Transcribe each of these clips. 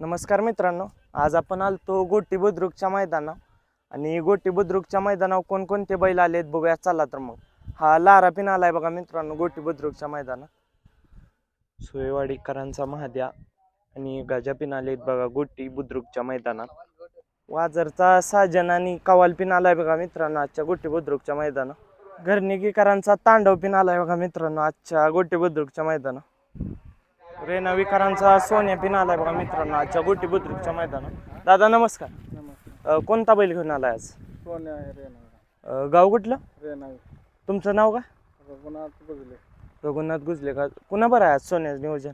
नमस्कार मित्रांनो आज आपण आलतो गोटी बुद्रुकच्या मैदानावर. आणि गोटी बुद्रुकच्या मैदानावर कोणकोणते बैल आलेत बघूया चला तर मग. हा लारा पिन आलाय बघा मित्रांनो गोटी बुद्रुकच्या मैदानात. सोयवाडीकरांचा महाद्या आणि गजा पिन आलेत बघा गोटी बुद्रुकच्या मैदानात. वाजरचा साजन आणि कवाल पिन आलाय बघा मित्रांनो आजच्या गोटी बुद्रुकच्या मैदानात. घरनिकीकरांचा तांडव पिन आलाय बघा मित्रांनो आजच्या गोटी बुद्रुकच्या मैदानात रेणाविकारांचा सोन्या पिन आलाय बघा मित्रांनो आजच्या गोटी बुद्रुकच्या मैदानात. दादा नमस्कार. अ, कोणता बैल घेऊन आलाय आज? सोने आहे रेणा अ, गाव कुठलं? रेणा तुमचं नाव काय? रघुनाथ बघले रघुनाथ गुजले का? कुणा बरं आहे आज सोन्याचं नियोजन?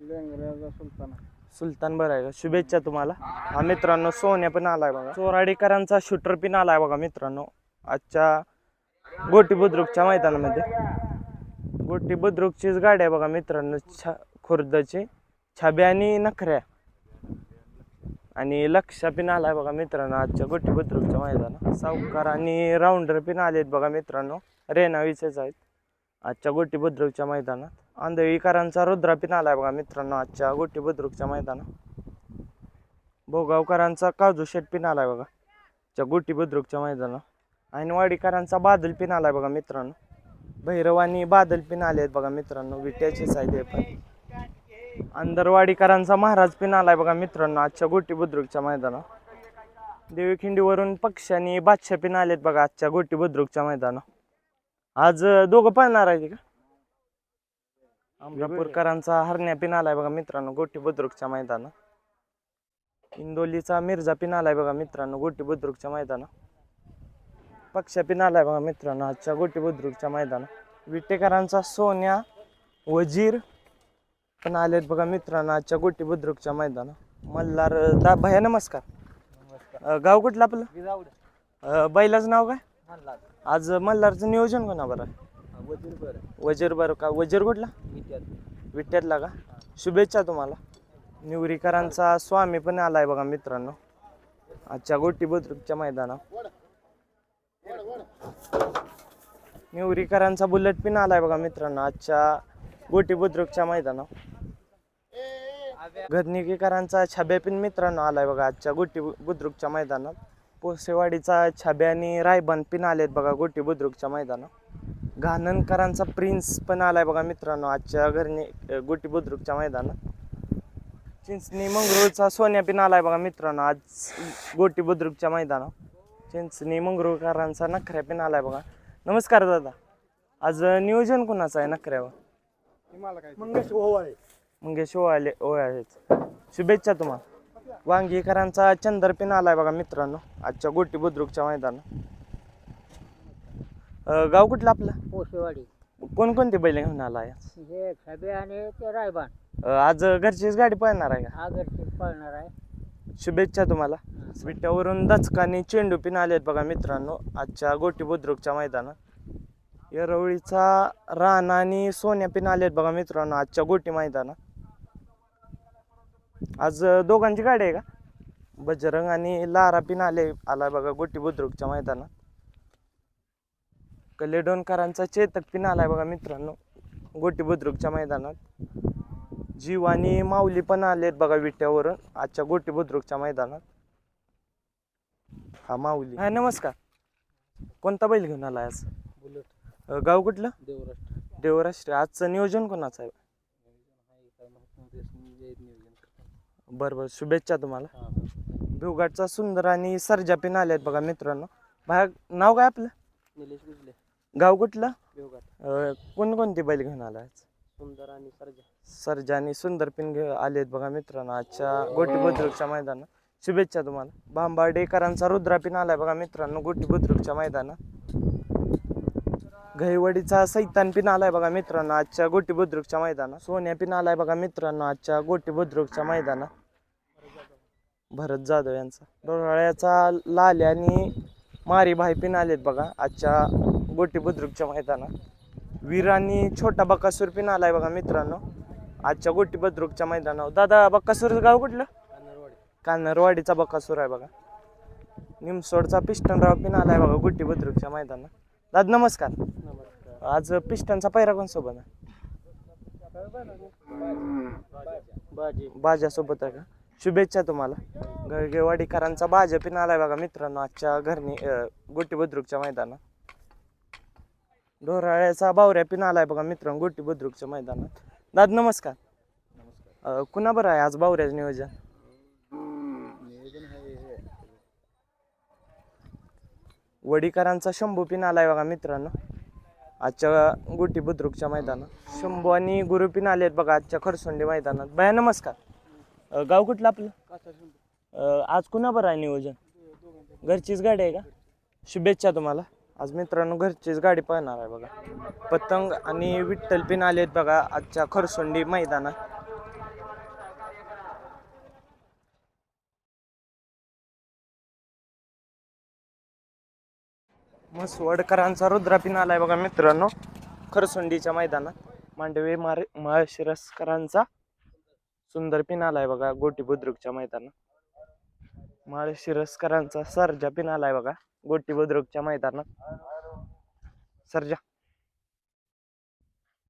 लेंगऱ्याचा सुलतान. सुलतान बरं आहे का? शुभेच्छा तुम्हाला. हा मित्रांनो सोन्या पण आलाय बघा. चोराडीकरांचा शूटर पिन आलाय बघा मित्रांनो आजच्या गोटी बुद्रुकच्या मैदानामध्ये. गोटी बुद्रुकचीच गाडी आहे बघा मित्रांनो छा खुर्दचे छाब्या आणि नखऱ्या. आणि लक्षा पिन आलाय बघा मित्रांनो आजच्या गोटी बुद्रुकच्या मैदानात. सावकार आणि राऊंडर पिन आलेत बघा मित्रांनो रेनावीचेच आहेत. आजच्या गोटी बुद्रुकच्या मैदानात. आंधळीकरांचा रुद्रा पिन आलाय बघा मित्रांनो आजच्या गोटी बुद्रुकच्या मैदानात. भोगावकरांचा काजू शेट पिन आलाय बघा. आजच्या गोटी बुद्रुकच्या मैदानात. वाडीकरांचा बादल पिन आलाय बघा मित्रांनो. भैरव आणि बादल पिन आले आहेत बघा मित्रांनो विट्याचेच आहेत हे पण. अंदरवाडीकरांचा महाराज पिन आलाय बघा मित्रांनो आजच्या गोटी बुद्रुकच्या मैदानात. देवीखिंडीवरून पक्षांनी बादशा बादशाह पिन आलेत बघा आजच्या गोटी बुद्रुकच्या मैदानात. आज दोघं पळणार आहे का? अमरापूरकरांचा हरण्या पिन आलाय बघा मित्रांनो गोटी बुद्रुकच्या मैदानात. इंदोलीचा मिर्झा पिन आलाय बघा मित्रांनो गोटी बुद्रुकच्या मैदानात. पक्ष पिन आलाय बघा मित्रांनो आजच्या गोटी बुद्रुकच्या मैदानात. विटेकरांचा सोन्या वजीर पण आलेत बघा मित्रांनो आजच्या गोटी बुद्रुकच्या मैदानात. मल्हार दा भया नमस्कार. अं, गाव कुठलं आपलं? अं, बैलाचं नाव काय? आज मल्हारचं नियोजन कोणा बरं? वजीर बरं. वजीर बरं का? वजीर कुठला? विट्यातला का? शुभेच्छा तुम्हाला. निवरीकरांचा स्वामी पण आलाय बघा मित्रांनो आजच्या गोटी बुद्रुकच्या मैदानात. निवरीकरांचा बुलेट पिन आलाय बघा मित्रांनो आजच्या गोटी बुद्रुकच्या मैदानात. गदनिकीकरांचा छाब्या पिन मित्रांनो आलाय बघा. आजच्या गोटी बुद्रुकच्या मैदानात. पोसेवाडीचा छाब्या आणि रायबन पिन आलेत बघा गोटी बुद्रुकच्या मैदानात. घाननकरांचा प्रिन्स पण आलाय बघा मित्रांनो आजच्या घरने गोटी बुद्रुकच्या मैदानात. चिंचणी मंगरूळचा सोन्या पिन आलाय बघा मित्रांनो आज गोटी बुद्रुकच्या मैदानात. चिंचणी मंगरूळकरांचा नखऱ्या पिन आलाय बघा. नमस्कार दादा. आज नियोजन कुणाचं आहे नखऱ्यावर? मला काय मंगेश ओवाळे. मंगेश ओवाळे ओवाळेच शुभेच्छा तुम्हाला वांगीकरांचा चंदर पिन आलाय बघा मित्रांनो. आजच्या गोटी बुद्रुकच्या मैदानात. अ, गाव कुठलं आपलं? पोसेवाडी कोणकोणते बैल घेऊन आलाय हे छबे आणि ते रायबान. आज घरचीच गाडी पळणार आहे का? आगरची पळणार आहे. शुभेच्छा तुम्हाला. विट्यावरून दचकानी चेंडू पिन आलेत बघा मित्रांनो. आजच्या गोटी बुद्रुकच्या मैदानात. येरवळीचा राणा आणि सोन्या पिन आलेत बघा मित्रांनो आजच्या गोटी मैदानात. आज दोघांची गाडी आहे का? बजरंग आणि लारा पिन आले आलाय बघा गोटी बुद्रुकच्या मैदानात. कलेडोनकरांचा चेतक पिन आलाय बघा मित्रांनो गोटी बुद्रुकच्या मैदानात. जीव आणि माऊली पण आलेत बघा विट्यावरून आजच्या गोटी बुद्रुकच्या मैदानात. हा माऊली. हा नमस्कार. कोणता बैल घेऊन आलाय आज? बुलेट. गाव कुठलं? देवराष्ट्र. देवराष्ट्र. आजचं नियोजन कोणाचं आहे काय महात्मा देशमुख नियोजन करतात बरं बरं शुभेच्छा तुम्हाला. भिवघाटचा सुंदर आणि सर्जा पिन आलेत बघा मित्रांनो. बाहेर नाव काय आपलं? निलेश गुजले. गाव कुठलं? बेवघाट अ, कोणकोणती बैल घेऊन आज? सुंदर आणि सर्जा. सर्जा आणि सुंदर पिन घे आलेत बघा मित्रांनो आजच्या गोटी बुद्रुकच्या मैदानात. शुभेच्छा तुम्हाला. भांबार्डेकरांचा रुद्रा पिन आलाय बघा मित्रांनो गोटी बुद्रुकच्या मैदानात. घैवडीचा सैतान पिन आलाय बघा मित्रांनो आजच्या गोटी बुद्रुकच्या मैदानात. सोन्या पिन आलाय बघा मित्रांनो आजच्या गोटी बुद्रुकच्या मैदानात. भरत जाधव यांचा. डोराळ्याचा लाल आणि मारी भाई पिन आलेत बघा आजच्या गोटी बुद्रुकच्या मैदानात. वीर आणि छोटा बकासूर पिन आलाय बघा मित्रांनो आजच्या गोटी बुद्रुकच्या मैदानावर. दादा बक्कासूरचं गाव कुठलं? कानरवाडीचा बकासूर आहे बघा. निमसोडचा पिस्टनराव पिन आलाय बघा गोटी बुद्रुकच्या मैदानात. दादा नमस्कार. नमस्कार आज पिस्टनचा पैरा कोण सोबत आहे? बाजी बाजासोबत आहे का? शुभेच्छा तुम्हाला. गळगेवाडीकरांचा भाजपीन आलाय बघा मित्रांनो आजच्या घरनी गोटी बुद्रुकच्या मैदानात. ढोराळ्याचा बावऱ्या पिन आलाय बघा मित्रांनो गोटी बुद्रुकच्या मैदानात. दाद नमस्कार. अं, कुणा बरं आहे आज बावऱ्याचं नियोजन? वडीकरांचा शंभू पिन आलाय बघा मित्रांनो आजच्या गोटी बुद्रुकच्या मैदानात. शंभू आणि गुरु पिन आहेत बघा आजच्या खरसोंडी मैदानात. भया नमस्कार. गाव कुठलं आपलं? आज कुणा बरं आहे नियोजन? घरचीच गाडी आहे का? शुभेच्छा तुम्हाला. आज मित्रांनो घरचीच गाडी पळणार आहे बघा. पतंग आणि विठ्ठल पिन आलेत बघा आजच्या खरसोंडी मैदानात. मसवडकरांचा रुद्रापिन आलाय बघा मित्रांनो. खरसुंडीच्या मैदानात. मांडवे मार महाशिरसकरांचा सुंदर पिन आलाय बघा गोटी बुद्रुकच्या मैदानात. माळशिरसकरांचा सरजा पिन आलाय बघा गोटी बुद्रुकच्या मैदानात. सरजा.